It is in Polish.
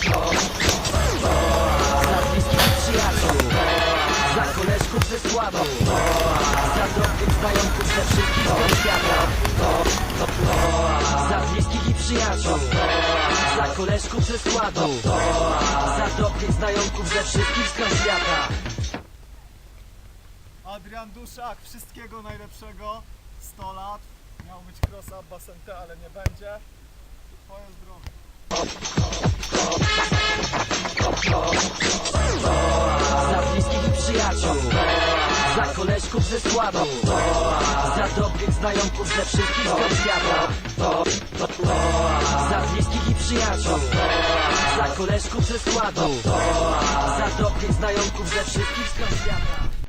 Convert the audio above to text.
Za bliskich przyjaciół Za koleżków ze sławą Za drobnych znajomków ze wszystkich stron świata Za bliskich i przyjaciół Za koleżków ze składu Za drobnych znajomków ze wszystkich stron świata Adrian Duszak, wszystkiego najlepszego. 100 lat. Miał być cross up basenty, ale nie będzie. Twoje zdrowie. Za koleżków ze składu Za dobrych znajomków ze wszystkich stron świata. Za bliskich i przyjaciół. Za koleżków ze składu Za dobrych znajomków ze wszystkich stron świata